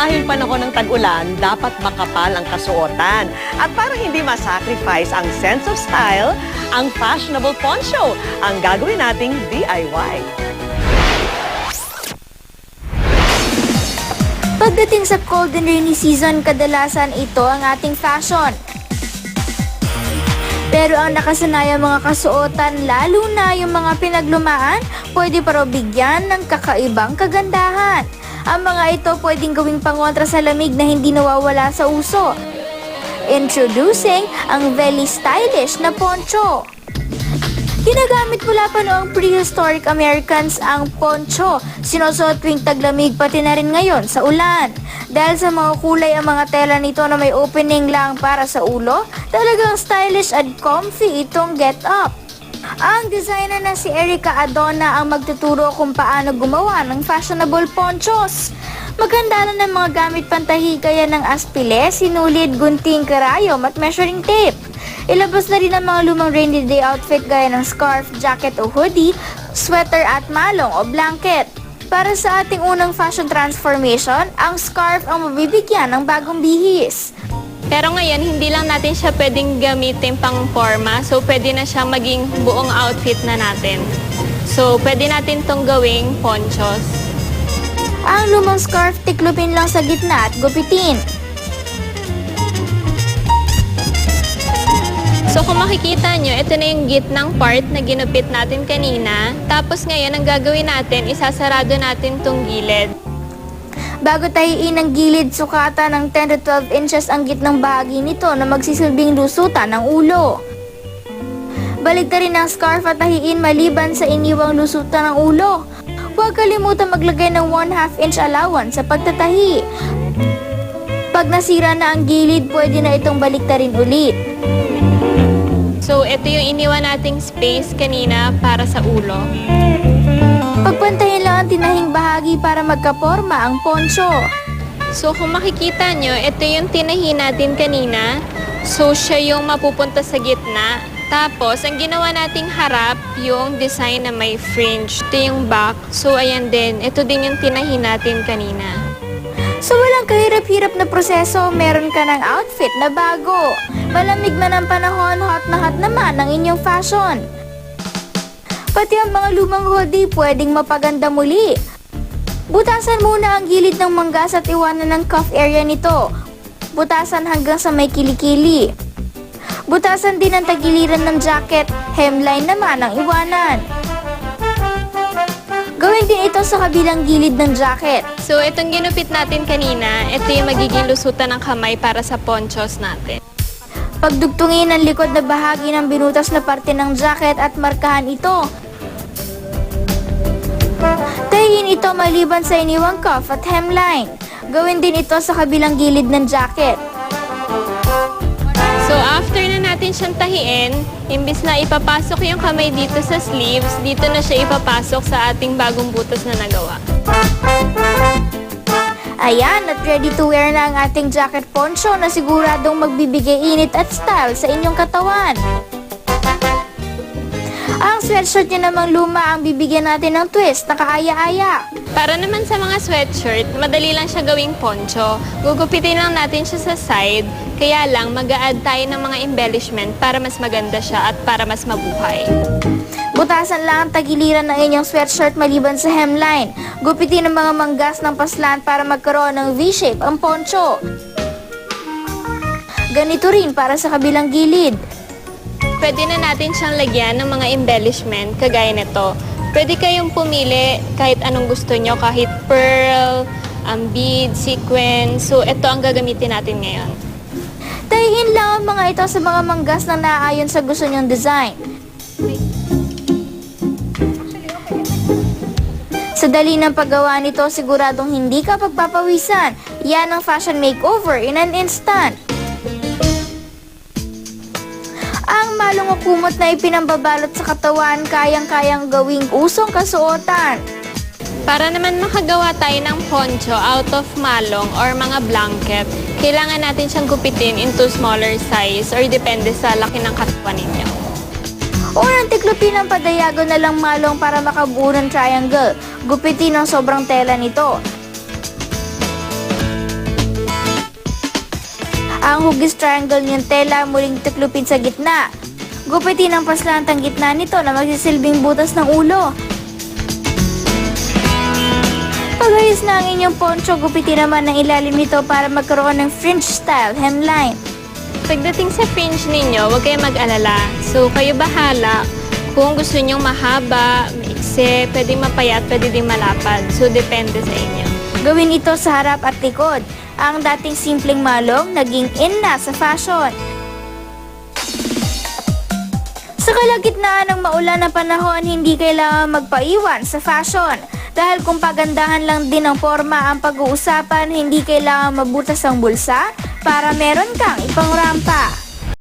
Dahil panahon ng tag-ulan, dapat makapal ang kasuotan. At para hindi masacrifice ang sense of style, ang fashionable poncho ang gagawin nating DIY. Pagdating sa cold and rainy season, kadalasan ito ang ating fashion. Pero ang nakasanayang mga kasuotan, lalo na yung mga pinaglumaan, pwede pa raw bigyan ng kakaibang kagandahan. Ang mga ito pwedeng gawing pangontra sa lamig na hindi nawawala sa uso. Introducing ang very stylish na poncho. Ginagamit mula pa noong prehistoric Americans ang poncho. Sinusuot tuwing taglamig pati na rin ngayon sa ulan. Dahil sa mga kulay ang mga tela nito na may opening lang para sa ulo, talagang stylish at comfy itong get up. Ang designer na si Erica Adona ang magtuturo kung paano gumawa ng fashionable ponchos. Maganda na ng mga gamit pantahi gaya ng aspile, sinulid, gunting, karayom at measuring tape. Ilabas na rin ang mga lumang rainy day outfit gaya ng scarf, jacket o hoodie, sweater at malong o blanket. Para sa ating unang fashion transformation, ang scarf ang mabibigyan ng bagong bihis. Pero ngayon, hindi lang natin siya pwedeng gamitin pang forma. So, pwede na siyang maging buong outfit na natin. So, pwede natin tong gawing ponchos. Ang lumang scarf tiklopin lang sa gitna at gupitin. So, kung makikita nyo, ito na yung gitnang part na ginupit natin kanina. Tapos ngayon, ang gagawin natin, isasarado natin tong gilid. Bago tahiin ang gilid, sukatan ng 10 to 12 inches ang gitnang bahagi nito na magsisilbing lusutan ng ulo. Balik rin ang scarf at tahiin maliban sa iniwang lusutan ng ulo. Huwag kalimutan maglagay ng 1 half inch allowance sa pagtatahi. Pag nasira na ang gilid, pwede na itong baliktarin ulit. So, ito yung iniwan nating space kanina para sa ulo. Pagpantahin magkaporma ang poncho. So, kung makikita nyo, ito yung tinahi natin kanina. So, siya yung mapupunta sa gitna. Tapos, ang ginawa nating harap, yung design na may fringe. Ito yung back. So, ayan din. Ito din yung tinahi natin kanina. So walang kahirap-hirap na proseso, meron ka ng outfit na bago. Malamig man ang panahon, hot na hot naman ang inyong fashion. Pati ang mga lumang hoodie pwedeng mapaganda muli. Butasan muna ang gilid ng manggas at iwanan ng cuff area nito. Butasan hanggang sa may kilikili. Butasan din ang tagiliran ng jacket, hemline naman ang iwanan. Gawin din ito sa kabilang gilid ng jacket. So, itong ginupit natin kanina, ito yung magiging lusutan ng kamay para sa ponchos natin. Pagdugtungin ang likod na bahagi ng binutas na parte ng jacket at markahan ito. Tayin ito maliban sa iniwang cuff at hemline. Gawin din ito sa kabilang gilid ng jacket. So, after na natin siyang tahiin, imbis na ipapasok yung kamay dito sa sleeves, dito na siya ipapasok sa ating bagong butas na nagawa. Ayan, at ready to wear na ang ating jacket poncho na siguradong magbibigay init at style sa inyong katawan. Ang sweatshirt niya namang luma ang bibigyan natin ng twist na kaaya-aya. Para naman sa mga sweatshirt, madali lang siya gawing poncho. Gugupitin lang natin siya sa side, kaya lang mag add tayo ng mga embellishment para mas maganda siya at para mas mabuhay. Butasan lang ang tagiliran ng inyong sweatshirt maliban sa hemline. Gupitin ang mga manggas ng paslan para magkaroon ng V-shape ang poncho. Ganito rin para sa kabilang gilid. Pwede na natin siyang lagyan ng mga embellishment kagaya nito. Pwede kayong pumili kahit anong gusto nyo, kahit pearl, um, bead, sequin. So, ito ang gagamitin natin ngayon. Tahiin lang ang mga ito sa mga manggas na naaayon sa gusto nyong design. Sa dali ng paggawa nito, siguradong hindi ka pagpapawisan. Yan ang fashion makeover in an instant. Ang malong o kumot na ipinambabalot sa katawan, kayang-kayang gawing usong kasuotan. Para naman makagawa tayo ng poncho out of malong or mga blanket, kailangan natin siyang gupitin into smaller size or depende sa laki ng katawan ninyo. Unang tiklopin ang padayago na lang malong para makabuo ng triangle. Gupitin ang sobrang tela nito. Ang hugis triangle niyong tela muling tuklupin sa gitna. Gupitin ang paslantang gitna nito na magsisilbing butas ng ulo. Pagayos na ang inyong poncho, gupitin naman ang ilalim nito para magkaroon ng fringe style hemline. Pagdating sa fringe ninyo, huwag kayong mag-alala. So, kayo bahala kung gusto nyong mahaba, maiksi, pwede mapayat, pwede din malapad. So, depende sa inyo. Gawin ito sa harap at likod. Ang dating simpleng malong naging in na sa fashion. Sa kalagitnaan ng maulan na panahon, hindi kailangan magpaiwan sa fashion. Dahil kung pagandahan lang din ang forma ang pag-uusapan, hindi kailangan mabutas ang bulsa para meron kang ipangrampa.